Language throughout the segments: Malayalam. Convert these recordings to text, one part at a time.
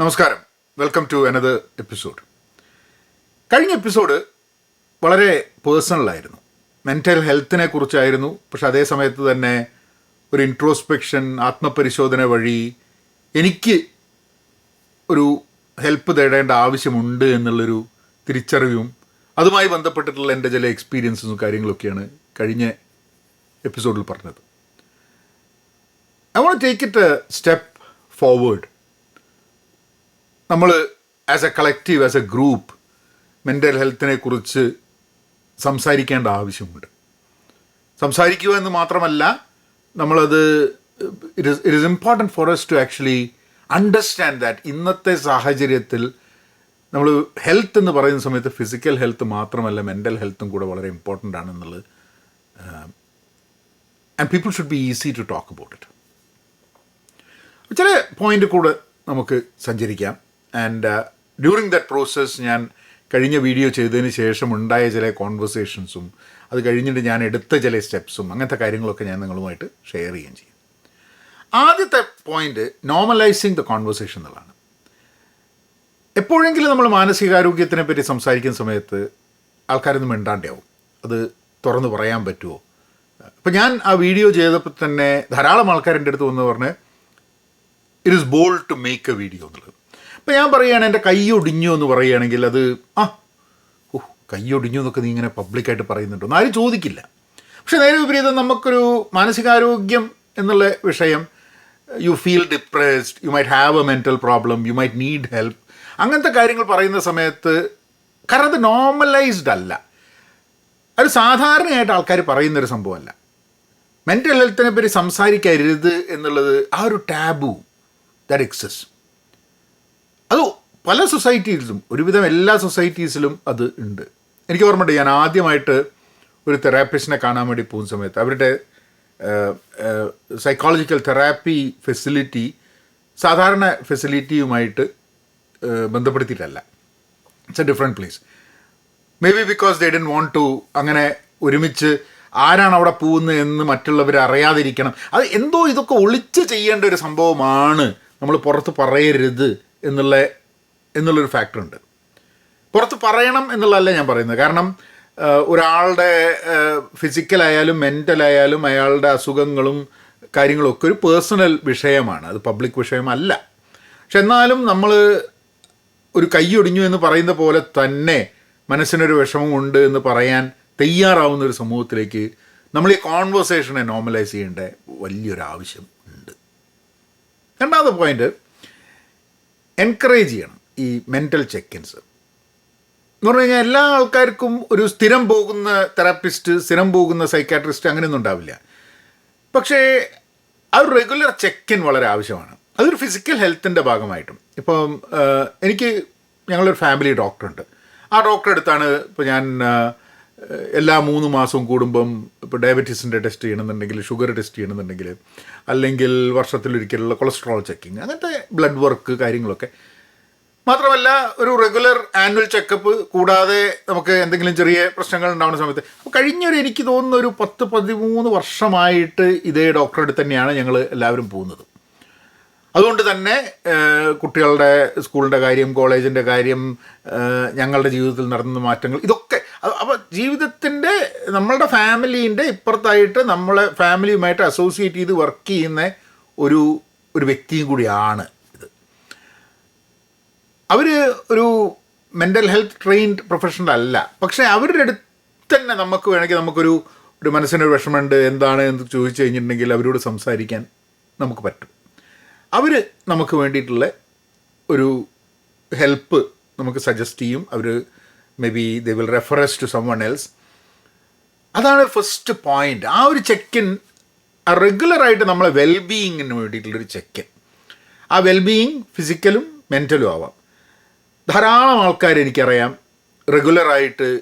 നമസ്കാരം. വെൽക്കം ടു അനദർ എപ്പിസോഡ് കഴിഞ്ഞ എപ്പിസോഡ് വളരെ പേഴ്സണലായിരുന്നു മെന്റൽ ഹെൽത്തിനെ കുറിച്ചായിരുന്നു. പക്ഷെ അതേ സമയത്ത് തന്നെ ഒരു ഇൻട്രോസ്പെക്ഷൻ ആത്മപരിശോധന വഴി എനിക്ക് ഒരു ഹെൽപ്പ് തേടേണ്ട ആവശ്യമുണ്ട് എന്നുള്ളൊരു തിരിച്ചറിവും അതുമായി ബന്ധപ്പെട്ടിട്ടുള്ള എന്റെ ചില എക്സ്പീരിയൻസും കാര്യങ്ങളൊക്കെയാണ് കഴിഞ്ഞ എപ്പിസോഡിൽ പറഞ്ഞത്. I want take it a step forward നമ്മൾ as a collective as a group mental ഹെൽത്തിനെ കുറിച്ച് സംസാരിക്കേണ്ട ആവശ്യമുണ്ട്. സംസാരിക്കുക എന്ന് മാത്രമല്ല നമ്മളത് it is it is important for us to actually understand that ഇന്നത്തെ സാഹചര്യത്തിൽ നമ്മൾ ഹെൽത്ത് എന്ന് പറയുന്ന സമയത്ത് ഫിസിക്കൽ ഹെൽത്ത് മാത്രമല്ല മെന്റൽ ഹെൽത്തും കൂടെ വളരെ ഇമ്പോർട്ടന്റ് ആണെന്നുള്ളത് and people should be easy to talk about it ചില പോയിന്റ് കൂടെ നമുക്ക് സഞ്ചരിക്കാം. ആൻഡ് ഡ്യൂറിങ് ദറ്റ് പ്രോസസ്സ് ഞാൻ കഴിഞ്ഞ വീഡിയോ ചെയ്തതിന് ശേഷം ഉണ്ടായ ചില കോൺവെർസേഷൻസും അത് കഴിഞ്ഞിട്ട് ഞാൻ എടുത്ത ചില സ്റ്റെപ്സും അങ്ങനത്തെ കാര്യങ്ങളൊക്കെ ഞാൻ നിങ്ങളുമായിട്ട് ഷെയർ ചെയ്യുകയും ചെയ്യും. ആദ്യത്തെ പോയിന്റ് നോർമലൈസിങ് ദ കോൺവെർസേഷൻ എന്നുള്ളതാണ്. എപ്പോഴെങ്കിലും നമ്മൾ മാനസികാരോഗ്യത്തിനെ പറ്റി സംസാരിക്കുന്ന സമയത്ത് ആൾക്കാരൊന്നും മിണ്ടാണ്ടാവും. അത് തുറന്നു പറയാൻ പറ്റുമോ അപ്പം ഞാൻ ആ വീഡിയോ ചെയ്തപ്പോൾ തന്നെ ധാരാളം ആൾക്കാരെന്റെ അടുത്ത് വന്ന് പറഞ്ഞ് it is bold to make a video എന്നുള്ളത്. അപ്പോൾ ഞാൻ പറയുകയാണ് എന്റെ കൈ ഒടിഞ്ഞു എന്ന് പറയുകയാണെങ്കിൽ അത് ആ ഓ കൈ ഒടിഞ്ഞു എന്നൊക്കെ നീ ഇങ്ങനെ പബ്ലിക്കായിട്ട് പറയുന്നുണ്ടോ? ആരും ചോദിക്കില്ല. പക്ഷെ നേരെ വിപരീതം നമുക്കൊരു മാനസികാരോഗ്യം എന്നുള്ള വിഷയം you feel depressed you might have a mental problem you might need help അങ്ങനത്തെ കാര്യങ്ങൾ പറയുന്ന സമയത്ത് കാരണം അത് നോർമലൈസ്ഡ് അല്ല. അത് സാധാരണയായിട്ട് ആൾക്കാർ പറയുന്നൊരു സംഭവമല്ല. മെന്റൽ ഹെൽത്തിനെ പറ്റി സംസാരിക്കരുത് എന്നുള്ളത് ആ ഒരു ടാബു ദാറ്റ് എക്സസ് അത് പല സൊസൈറ്റീസിലും ഒരുവിധം എല്ലാ സൊസൈറ്റീസിലും അത് ഉണ്ട്. എനിക്ക് ഓർമ്മയുണ്ട് ഞാൻ ആദ്യമായിട്ട് ഒരു തെറാപ്പിസ്റ്റിനെ കാണാൻ വേണ്ടി പോകുന്ന സമയത്ത് അവരുടെ സൈക്കോളജിക്കൽ തെറാപ്പി ഫെസിലിറ്റി സാധാരണ ഫെസിലിറ്റിയുമായിട്ട് ബന്ധപ്പെടുത്തിയിട്ടല്ല. It's a different place maybe because they don't want to അങ്ങനെ ഒരുമിച്ച് ആരാണ് അവിടെ പോകുന്നത് എന്ന് മറ്റുള്ളവർ അറിയാതിരിക്കണം. അത് എന്തോ ഇതൊക്കെ ഒളിച്ച് ചെയ്യേണ്ട ഒരു സംഭവമാണ്. നമ്മൾ പുറത്ത് പറയരുത്. എന്നുള്ള എന്നുള്ളൊരു ഫാക്ടർ ഉണ്ട് പുറത്ത് പറയണം എന്നുള്ളതല്ല ഞാൻ പറയുന്നത്. കാരണം ഒരാളുടെ ഫിസിക്കലായാലും മെന്റലായാലും അയാളുടെ അസുഖങ്ങളും കാര്യങ്ങളും ഒക്കെ ഒരു പേഴ്സണൽ വിഷയമാണ്. അത് പബ്ലിക് വിഷയമല്ല. പക്ഷെ എന്നാലും നമ്മൾ ഒരു കൈയൊടിഞ്ഞു എന്ന് പറയുന്ന പോലെ തന്നെ മനസ്സിനൊരു വിഷമമുണ്ട് എന്ന് പറയാൻ തയ്യാറാവുന്ന ഒരു സമൂഹത്തിലേക്ക് നമ്മൾ ഈ കോൺവെർസേഷനെ നോർമലൈസ് ചെയ്യേണ്ട വലിയൊരു ആവശ്യം ഉണ്ട്. രണ്ടാമത്തെ പോയിന്റ് എൻകറേജ് ചെയ്യണം ഈ മെന്റൽ ചെക്കിൻസ് എന്ന് പറഞ്ഞു കഴിഞ്ഞാൽ എല്ലാ ആൾക്കാർക്കും ഒരു സ്ഥിരം പോകുന്ന തെറാപ്പിസ്റ്റ് സ്ഥിരം പോകുന്ന സൈക്കാട്രിസ്റ്റ് അങ്ങനെയൊന്നും ഉണ്ടാവില്ല. പക്ഷേ ആ ഒരു റെഗുലർ ചെക്കിൻ വളരെ ആവശ്യമാണ്. അതൊരു ഫിസിക്കൽ ഹെൽത്തിന്റെ ഭാഗമായിട്ടും. ഇപ്പം എനിക്ക് ഞങ്ങളൊരു ഫാമിലി ഡോക്ടറുണ്ട് ആ ഡോക്ടറെ അടുത്താണ് ഇപ്പോൾ ഞാൻ എല്ലാ മൂന്ന് മാസവും കൂടുമ്പം ഇപ്പോൾ ഡയബറ്റീസിന്റെ ടെസ്റ്റ് ചെയ്യണമെന്നുണ്ടെങ്കിൽ ഷുഗർ ടെസ്റ്റ് ചെയ്യണമെന്നുണ്ടെങ്കിൽ അല്ലെങ്കിൽ വർഷത്തിലൊരിക്കലുള്ള കൊളസ്ട്രോൾ ചെക്കിങ് അങ്ങനത്തെ ബ്ലഡ് വർക്ക് കാര്യങ്ങളൊക്കെ. മാത്രമല്ല ഒരു റെഗുലർ ആനുവൽ ചെക്കപ്പ് കൂടാതെ നമുക്ക് എന്തെങ്കിലും ചെറിയ പ്രശ്നങ്ങൾ ഉണ്ടാവുന്ന സമയത്ത്. അപ്പോൾ കഴിഞ്ഞൊരു എനിക്ക് തോന്നുന്ന ഒരു പത്ത് പതിമൂന്ന് വർഷമായിട്ട് ഇതേ ഡോക്ടറെ അടുത്ത് തന്നെയാണ് ഞങ്ങൾ എല്ലാവരും പോകുന്നത്. അതുകൊണ്ട് തന്നെ കുട്ടികളുടെ സ്കൂളിന്റെ കാര്യം കോളേജിന്റെ കാര്യം ഞങ്ങളുടെ ജീവിതത്തിൽ നടന്ന മാറ്റങ്ങൾ ഇതൊക്കെ. അപ്പോൾ ജീവിതത്തിന്റെ നമ്മളുടെ ഫാമിലീന്റെ ഇപ്പുറത്തായിട്ട് നമ്മളെ ഫാമിലിയുമായിട്ട് അസോസിയേറ്റ് ചെയ്ത് വർക്ക് ചെയ്യുന്ന ഒരു ഒരു വ്യക്തിയും കൂടിയാണ് ഇത്. അവർ ഒരു മെന്റൽ ഹെൽത്ത് ട്രെയിൻഡ് പ്രൊഫഷണൽ അല്ല. പക്ഷേ അവരുടെ അടുത്ത് തന്നെ നമുക്ക് വേണമെങ്കിൽ നമുക്കൊരു ഒരു മനസ്സിനൊരു വിഷമമുണ്ട് എന്താണ് എന്ന് ചോദിച്ചു കഴിഞ്ഞിട്ടുണ്ടെങ്കിൽ അവരോട് സംസാരിക്കാൻ നമുക്ക് പറ്റും. അവർ നമുക്ക് വേണ്ടിയിട്ടുള്ള ഒരു ഹെൽപ്പ് നമുക്ക് സജസ്റ്റ് ചെയ്യും. അവർ maybe they will refer us to someone else അതാണ് ഫസ്റ്റ് പോയിന്റ് ആ ഒരു ചെക്ക് ഇൻ ചെക്കിൻ റെഗുലറായിട്ട് നമ്മളെ വെൽബീയിങ്ങിന് വേണ്ടിയിട്ടുള്ളൊരു ചെക്കിൻ. ആ വെൽബീയിങ് ഫിസിക്കലും മെന്റലും ആവാം. ധാരാളം ആൾക്കാർ എനിക്കറിയാം റെഗുലറായിട്ട്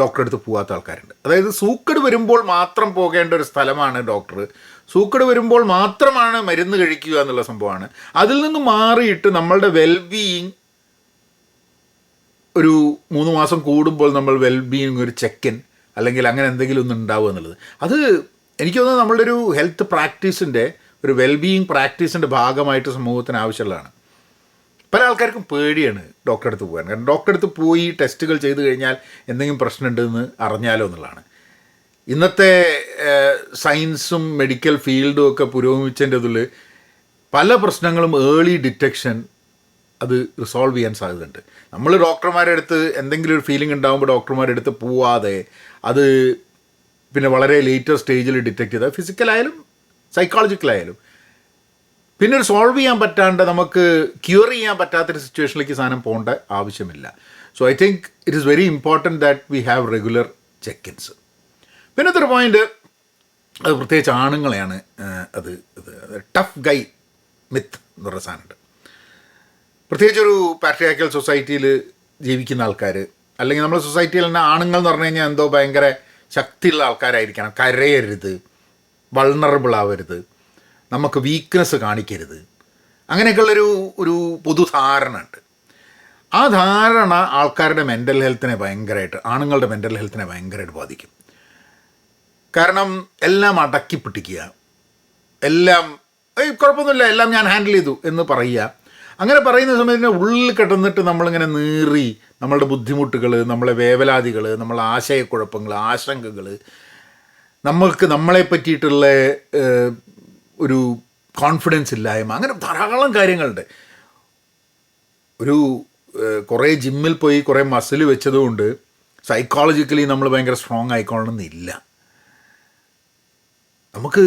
ഡോക്ടറെ അടുത്ത് പോകാത്ത ആൾക്കാരുണ്ട്. അതായത് സൂക്കട് വരുമ്പോൾ മാത്രം പോകേണ്ട ഒരു സ്ഥലമാണ് ഡോക്ടർ സൂക്കട് വരുമ്പോൾ മാത്രമാണ് മരുന്ന് കഴിക്കുക എന്നുള്ള സംഭവമാണ്. അതിൽ നിന്ന് മാറിയിട്ട് നമ്മളുടെ വെൽബീയിങ് ഒരു മൂന്ന് മാസം കൂടുമ്പോൾ നമ്മൾ വെൽബീയിങ് ഒരു ചെക്കൻ അല്ലെങ്കിൽ അങ്ങനെ എന്തെങ്കിലും ഒന്ന് ഉണ്ടാവുക എന്നുള്ളത്. അത് എനിക്ക് തോന്നുന്നത് നമ്മളുടെ ഒരു ഹെൽത്ത് പ്രാക്ടീസിന്റെ ഒരു വെൽബീയിങ് പ്രാക്ടീസിന്റെ ഭാഗമായിട്ട് സമൂഹത്തിന് ആവശ്യമുള്ളതാണ്. പല ആൾക്കാർക്കും പേടിയാണ് ഡോക്ടറെ അടുത്ത് പോകാൻ. കാരണം ഡോക്ടറെ അടുത്ത് പോയി ടെസ്റ്റുകൾ ചെയ്ത് കഴിഞ്ഞാൽ എന്തെങ്കിലും പ്രശ്നമുണ്ടെന്ന് അറിഞ്ഞാലോ എന്നുള്ളതാണ്. ഇന്നത്തെ സയൻസും മെഡിക്കൽ ഫീൽഡും ഒക്കെ പുരോഗമിച്ചതിന്റെ ഇതിൽ പല പ്രശ്നങ്ങളും ഏർലി ഡിറ്റക്ഷൻ അത് റിസോൾവ് ചെയ്യാൻ സാധ്യതയുണ്ട്. നമ്മൾ ഡോക്ടർമാരുടെ അടുത്ത് എന്തെങ്കിലും ഒരു ഫീലിംഗ് ഉണ്ടാകുമ്പോൾ ഡോക്ടർമാരുടെ അടുത്ത് പോവാതെ അത് പിന്നെ വളരെ ലേറ്റർ സ്റ്റേജിൽ ഡിറ്റക്ട് ചെയ്താൽ ഫിസിക്കലായാലും സൈക്കോളജിക്കലായാലും. പിന്നെ ഒരു സോൾവ് ചെയ്യാൻ പറ്റാണ്ട് നമുക്ക് ക്യൂർ ചെയ്യാൻ പറ്റാത്തൊരു സിറ്റുവേഷനിലേക്ക് സാധനം പോകേണ്ട ആവശ്യമില്ല. So I think it is very important that we have regular check ins പിന്നത്തെ ഒരു പോയിന്റ് അത് പ്രത്യേകിച്ച് ആണുങ്ങളെയാണ് അത് ടഫ് ഗൈ മിത്ത് എന്ന് പറയുന്ന സാധനമുണ്ട്. പ്രത്യേകിച്ച് ഒരു പാട്രിയാക്കൽ സൊസൈറ്റിയിൽ ജീവിക്കുന്ന ആൾക്കാർ അല്ലെങ്കിൽ നമ്മുടെ സൊസൈറ്റിയിൽ തന്നെ ആണുങ്ങൾ എന്ന് പറഞ്ഞു കഴിഞ്ഞാൽ എന്തോ ഭയങ്കര ശക്തിയുള്ള ആൾക്കാരായിരിക്കണം. കരയരുത് വൾണറബിൾ ആവരുത് നമുക്ക് വീക്ക്നെസ് കാണിക്കരുത്. അങ്ങനെയൊക്കെയുള്ളൊരു ഒരു പൊതുധാരണ ഉണ്ട് ആ ധാരണ ആൾക്കാരുടെ മെന്റൽ ഹെൽത്തിനെ ഭയങ്കരമായിട്ട് ആണുങ്ങളുടെ മെന്റൽ ഹെൽത്തിനെ ഭയങ്കരമായിട്ട് ബാധിക്കും. കാരണം എല്ലാം അടക്കി പിടിക്കുക. എല്ലാം ഏയ് കുഴപ്പമൊന്നുമില്ല എല്ലാം ഞാൻ ഹാൻഡിൽ ചെയ്തു എന്ന് പറയുക. അങ്ങനെ പറയുന്ന സമയത്തിന് ഉള്ളിൽ കിടന്നിട്ട് നമ്മളിങ്ങനെ നീറി നമ്മളുടെ ബുദ്ധിമുട്ടുകൾ നമ്മളെ വേവലാതികൾ നമ്മളെ ആശയക്കുഴപ്പങ്ങൾ ആശങ്കകൾ നമ്മൾക്ക് നമ്മളെ പറ്റിയിട്ടുള്ള ഒരു കോൺഫിഡൻസ് ഇല്ലായ്മ അങ്ങനെ ധാരാളം കാര്യങ്ങളുണ്ട്. ഒരു കുറേ ജിമ്മിൽ പോയി കുറേ മസിൽ വെച്ചതുകൊണ്ട് സൈക്കോളജിക്കലി നമ്മൾ ഭയങ്കര സ്ട്രോങ് ആയിക്കോളണമെന്നില്ല നമുക്ക്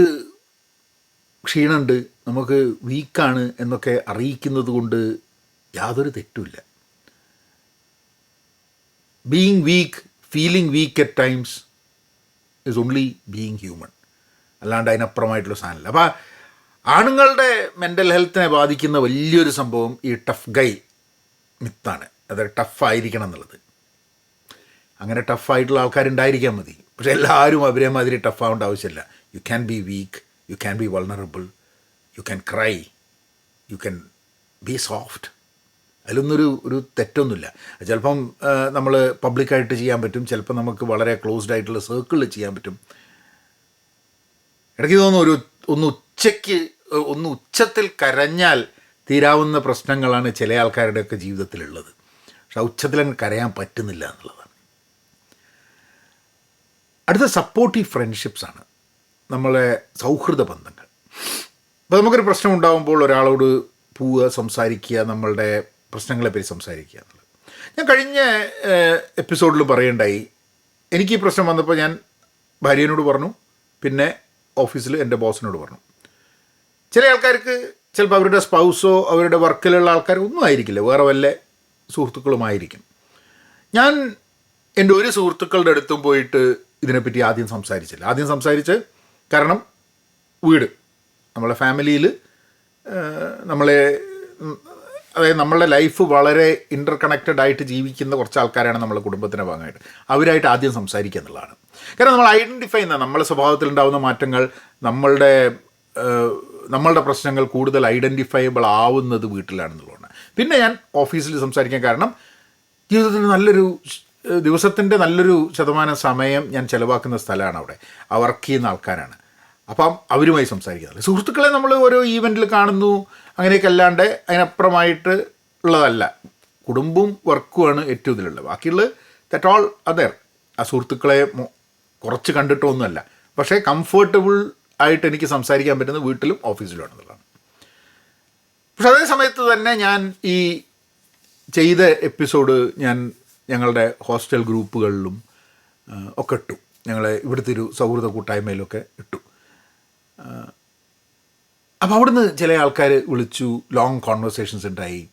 ക്ഷീണമുണ്ട് നമുക്ക് വീക്കാണ് എന്നൊക്കെ അറിയിക്കുന്നത് കൊണ്ട് യാതൊരു തെറ്റുമില്ല. Being weak feeling weak at times is only being human അല്ലാണ്ട് അതിനപ്പുറമായിട്ടുള്ള സാധനമില്ല. അപ്പോൾ ആണുങ്ങളുടെ മെന്റൽ ഹെൽത്തിനെ ബാധിക്കുന്ന വലിയൊരു സംഭവം ഈ ടഫ് ഗൈ മിത്താണ് അത് ടഫായിരിക്കണം എന്നുള്ളത്. അങ്ങനെ ടഫായിട്ടുള്ള ആൾക്കാരുണ്ടായിരിക്കാൻ മതി. പക്ഷെ എല്ലാവരും അവരെ മാതിരി ടഫാവേണ്ട ആവശ്യമില്ല. You can be weak you can be vulnerable you can cry you can be soft അതിലൊന്നൊരു ഒരു തെറ്റൊന്നുമില്ല. ചിലപ്പം നമ്മൾ പബ്ലിക്കായിട്ട് ചെയ്യാൻ പറ്റും. ചിലപ്പോൾ നമുക്ക് വളരെ ക്ലോസ്ഡ് ആയിട്ടുള്ള സർക്കിളിൽ ചെയ്യാൻ പറ്റും. ഇടയ്ക്ക് തോന്നുന്നു ഒരു ഒന്ന് ഉച്ചയ്ക്ക് ഒന്ന് ഉച്ചത്തിൽ കരഞ്ഞാൽ തീരാവുന്ന പ്രശ്നങ്ങളാണ് ചില ആൾക്കാരുടെയൊക്കെ ജീവിതത്തിലുള്ളത്. പക്ഷെ ആ ഉച്ചത്തിൽ അങ്ങ് കരയാൻ പറ്റുന്നില്ല എന്നുള്ളതാണ്. അടുത്ത സപ്പോർട്ടീവ് ഫ്രണ്ട്ഷിപ്സാണ് നമ്മളെ സൗഹൃദ ബന്ധങ്ങൾ. അപ്പോൾ നമുക്കൊരു പ്രശ്നം ഉണ്ടാകുമ്പോൾ ഒരാളോട് പോവുക സംസാരിക്കുക നമ്മളുടെ പ്രശ്നങ്ങളെപ്പറ്റി സംസാരിക്കുക എന്നുള്ളത്. ഞാൻ കഴിഞ്ഞ എപ്പിസോഡിൽ പറയണ്ടായി എനിക്ക് ഈ പ്രശ്നം വന്നപ്പോൾ ഞാൻ ഭാര്യനോട് പറഞ്ഞു പിന്നെ ഓഫീസിൽ എന്റെ ബോസിനോട് പറഞ്ഞു. ചില ആൾക്കാർക്ക് ചിലപ്പോൾ അവരുടെ സ്പൗസോ അവരുടെ വർക്കിലുള്ള ആൾക്കാർ ഒന്നും ആയിരിക്കില്ല വേറെ വല്ല സുഹൃത്തുക്കളുമായിരിക്കും ഞാൻ എന്റെ ഒരു സുഹൃത്തുക്കളുടെ അടുത്തും പോയിട്ട് ഇതിനെപ്പറ്റി ആദ്യം സംസാരിച്ചില്ല. ആദ്യം സംസാരിച്ച് കാരണം വീട്. നമ്മളെ ഫാമിലിയിൽ നമ്മളെ അതായത് നമ്മളുടെ ലൈഫ് വളരെ ഇന്റർ കണക്റ്റഡ് ആയിട്ട് ജീവിക്കുന്ന കുറച്ച് ആൾക്കാരാണ് നമ്മളെ കുടുംബത്തിന്റെ ഭാഗമായിട്ട്. അവരായിട്ട് ആദ്യം സംസാരിക്കുക എന്നുള്ളതാണ്. കാരണം നമ്മൾ ഐഡന്റിഫൈ ചെയ്യുന്ന നമ്മളെ സ്വഭാവത്തിൽ ഉണ്ടാകുന്ന മാറ്റങ്ങൾ നമ്മളുടെ നമ്മളുടെ പ്രശ്നങ്ങൾ കൂടുതൽ ഐഡന്റിഫയബിൾ ആവുന്നത് വീട്ടിലാണെന്നുള്ളതാണ് പിന്നെ ഞാൻ ഓഫീസിൽ സംസാരിക്കാൻ കാരണം ജീവിതത്തിൽ നല്ലൊരു ദിവസത്തിന്റെ നല്ലൊരു ശതമാനം സമയം ഞാൻ ചിലവാക്കുന്ന സ്ഥലമാണ് അവിടെ. വർക്ക് ചെയ്യുന്ന ആൾക്കാരാണ്. അപ്പം അവരുമായി സംസാരിക്കുന്നില്ല സുഹൃത്തുക്കളെ നമ്മൾ ഓരോ ഈവന്റിൽ കാണുന്നു അങ്ങനെയൊക്കെ അല്ലാണ്ട് അതിനപ്പുറമായിട്ട് ഉള്ളതല്ല. കുടുംബവും വർക്കുമാണ് ഏറ്റവും ഇതിലുള്ളത്. ബാക്കിയുള്ളത് ദറ്റ് ഓൾ അതർ ആ സുഹൃത്തുക്കളെ കുറച്ച് കണ്ടിട്ടൊന്നുമല്ല. പക്ഷേ കംഫർട്ടബിൾ ആയിട്ട് എനിക്ക് സംസാരിക്കാൻ പറ്റുന്നത് വീട്ടിലും ഓഫീസിലും എന്നുള്ളതാണ് പക്ഷെ അതേ സമയത്ത് തന്നെ ഞാൻ ഈ ചെയ്ത എപ്പിസോഡ് ഞാൻ ഞങ്ങളുടെ ഹോസ്റ്റൽ ഗ്രൂപ്പുകളിലും ഒക്കെ ഇട്ടു. ഞങ്ങളെ ഇവിടുത്തെ ഒരു സൗഹൃദ കൂട്ടായ്മയിലൊക്കെ ഇട്ടു. അപ്പോൾ അവിടുന്ന് ചില ആൾക്കാർ വിളിച്ചു ലോങ് കോൺവെർസേഷൻസ് ഉണ്ടായി.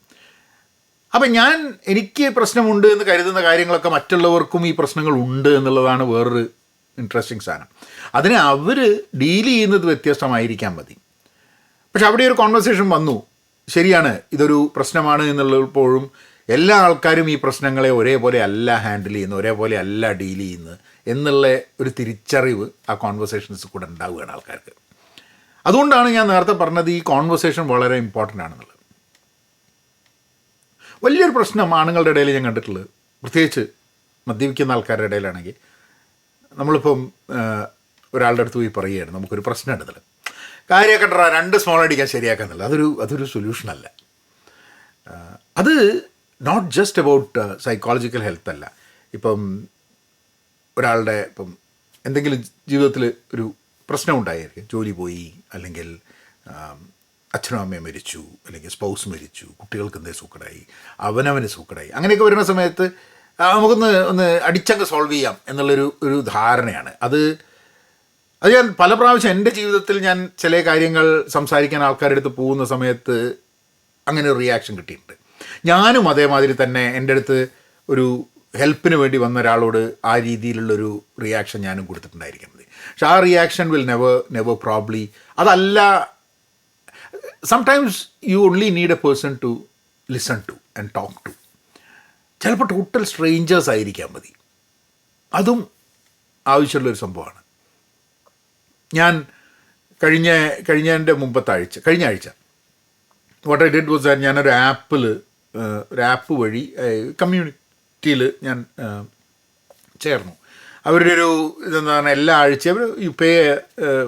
അപ്പം ഞാൻ എനിക്ക് പ്രശ്നമുണ്ട് എന്ന് കരുതുന്ന കാര്യങ്ങളൊക്കെ മറ്റുള്ളവർക്കും ഈ പ്രശ്നങ്ങൾ ഉണ്ട് എന്നുള്ളതാണ് വേറൊരു ഇൻട്രസ്റ്റിംഗ് സാധനം. അതിനെ അവർ ഡീൽ ചെയ്യുന്നത് വ്യത്യസ്തമായിരിക്കാൻ മതി. പക്ഷെ അവിടെ ഒരു കോൺവെർസേഷൻ വന്നു. ശരിയാണ് ഇതൊരു പ്രശ്നമാണ് എന്നുള്ളപ്പോഴും എല്ലാ ആൾക്കാരും ഈ പ്രശ്നങ്ങളെ ഒരേപോലെ അല്ല ഹാൻഡിൽ ചെയ്യുന്നത് ഒരേപോലെ അല്ല ഡീൽ ചെയ്യുന്നത് എന്നുള്ള ഒരു തിരിച്ചറിവ് ആ കോൺവെർസേഷൻസ് കൂടെ ഉണ്ടാവുകയാണ് ആൾക്കാർക്ക്. അതുകൊണ്ടാണ് ഞാൻ നേരത്തെ പറഞ്ഞത് ഈ കോൺവെർസേഷൻ വളരെ ഇമ്പോർട്ടന്റ് ആണെന്നുള്ളത്. വലിയൊരു പ്രശ്നം ആണുങ്ങളുടെ ഇടയിൽ ഞാൻ കണ്ടിട്ടുള്ളത്. പ്രത്യേകിച്ച് മദ്യപിക്കുന്ന ആൾക്കാരുടെ ഇടയിലാണെങ്കിൽ. നമ്മളിപ്പം ഒരാളുടെ അടുത്ത് പോയി പറയുകയാണ് നമുക്കൊരു പ്രശ്നം ഇതിൽ കാര്യമൊക്കെ രണ്ട് സ്മോൾ അടിക്കാൻ ശരിയാക്കുന്നില്ല അതൊരു അതൊരു സൊല്യൂഷനല്ല അത് not just about psychological health അല്ല. ഇപ്പം ഒരാളുടെ ഇപ്പം എന്തെങ്കിലും ജീവിതത്തിൽ ഒരു പ്രശ്നം ഉണ്ടായിരിക്കും ജോലി പോയി അല്ലെങ്കിൽ അച്ഛനും അമ്മയും മരിച്ചു അല്ലെങ്കിൽ സ്പൗസ് മരിച്ചു കുട്ടികൾക്ക് എന്തേ സൂക്കടായി അവനവന് സൂക്കടായി. അങ്ങനെയൊക്കെ വരുന്ന സമയത്ത് നമുക്കൊന്ന് ഒന്ന് അടിച്ചങ്ങ് സോൾവ് ചെയ്യാം എന്നുള്ളൊരു ഒരു ധാരണയാണ്. അത് അത് ഞാൻ പല പ്രാവശ്യം എന്റെ ജീവിതത്തിൽ ഞാൻ ചില കാര്യങ്ങൾ സംസാരിക്കാൻ ആൾക്കാരുടെ അടുത്ത് പോകുന്ന സമയത്ത് അങ്ങനെ ഒരു റിയാക്ഷൻ കിട്ടിയിട്ടുണ്ട്. ഞാനും അതേമാതിരി തന്നെ എന്റെ അടുത്ത് ഒരു ഹെൽപ്പിന് വേണ്ടി വന്ന ഒരാളോട് ആ രീതിയിലുള്ളൊരു റിയാക്ഷൻ ഞാനും കൊടുത്തിട്ടുണ്ടായിരിക്കുന്നത് പക്ഷെ ആ reaction will never never probably അതല്ല sometimes you only need a person to listen to and talk to ചിലപ്പോൾ ടോട്ടൽ സ്ട്രേഞ്ചേഴ്സ് ആയിരിക്കാൻ മതി. അതും ആവശ്യമുള്ളൊരു സംഭവമാണ്. ഞാൻ കഴിഞ്ഞ കഴിഞ്ഞതിന്റെ മുമ്പത്തെ ആഴ്ച കഴിഞ്ഞ ആഴ്ച വാട്ട് ഐ ഡിഡ് വാസ് ഞാനൊരു ആപ്പിൽ ഒരു ആപ്പ് വഴി കമ്മ്യൂണിറ്റിയിൽ ഞാൻ ചേർന്നു. അവരുടെ ഒരു പറഞ്ഞാൽ എല്ലാ ആഴ്ചയും അവർ you pay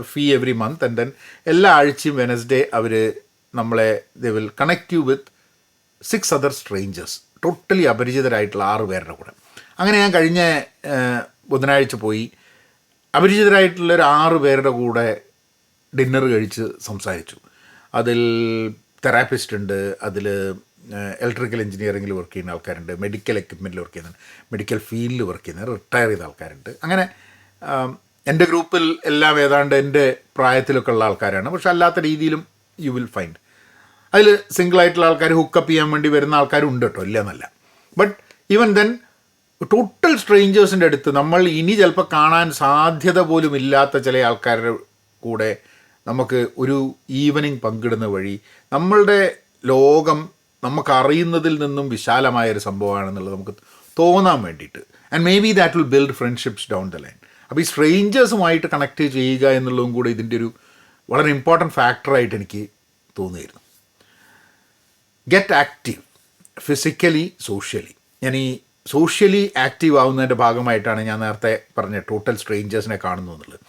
fee every month and then എല്ലാ ആഴ്ചയും വെനസ്ഡേ അവർ നമ്മളെ they will connect you with six other strangers totally അപരിചിതരായിട്ടുള്ള ആറ് പേരുടെ കൂടെ. അങ്ങനെ ഞാൻ കഴിഞ്ഞ ബുധനാഴ്ച പോയി. അപരിചിതരായിട്ടുള്ള ഒരു ആറ് പേരുടെ കൂടെ ഡിന്നർ കഴിച്ച് സംസാരിച്ചു. അതിൽ തെറാപ്പിസ്റ്റ് ഉണ്ട് അതിൽ ഇലക്ട്രിക്കൽ എഞ്ചിനീയറിംഗിൽ വർക്ക് ചെയ്യുന്ന ആൾക്കാരുണ്ട്. മെഡിക്കൽ എക്യുപ്മെന്റിൽ വർക്ക് ചെയ്യുന്ന മെഡിക്കൽ ഫീൽഡിൽ വർക്ക് ചെയ്യുന്ന റിട്ടയർ ചെയ്ത ആൾക്കാരുണ്ട്. അങ്ങനെ എന്റെ ഗ്രൂപ്പിൽ എല്ലാം ഏതാണ്ട് എന്റെ പ്രായത്തിലൊക്കെ ഉള്ള ആൾക്കാരാണ്. പക്ഷെ അല്ലാത്ത രീതിയിലും യു വിൽ ഫൈൻഡ് അതിൽ സിംഗിളായിട്ടുള്ള ആൾക്കാർ ഹുക്കപ്പ് ചെയ്യാൻ വേണ്ടി വരുന്ന ആൾക്കാരും ഉണ്ട് കേട്ടോ ഇല്ല എന്നല്ല. ബട്ട് ഈവൻ ദെൻ ടോട്ടൽ സ്ട്രേഞ്ചേഴ്സിന്റെ അടുത്ത് നമ്മൾ ഇനി ചിലപ്പോൾ കാണാൻ സാധ്യത പോലും ഇല്ലാത്ത ചില ആൾക്കാരുടെ കൂടെ നമുക്ക് ഒരു ഈവനിങ് പങ്കിടുന്ന വഴി നമ്മളുടെ ലോകം നമുക്ക് അറിയുന്നതിൽ നിന്നും വിശാലമായ ഒരു സംഭവമാണെന്നുള്ളത് നമുക്ക് തോന്നാൻ വേണ്ടിയിട്ട്. And maybe that will build friendships down the line അപ്പോൾ ഈ സ്ട്രേഞ്ചേഴ്സുമായിട്ട് കണക്ട് ചെയ്യുക എന്നുള്ളതും കൂടെ ഇതിന്റെ ഒരു വളരെ ഇമ്പോർട്ടന്റ് ഫാക്ടറായിട്ട് എനിക്ക് തോന്നിയിരുന്നു. ഗെറ്റ് ആക്റ്റീവ് ഫിസിക്കലി സോഷ്യലി ഞാൻ ഈ സോഷ്യലി ആക്റ്റീവ് ആവുന്നതിന്റെ ഭാഗമായിട്ടാണ് ഞാൻ നേരത്തെ പറഞ്ഞ ടോട്ടൽ സ്ട്രേഞ്ചേഴ്സിനെ കാണുന്നു എന്നുള്ളത്.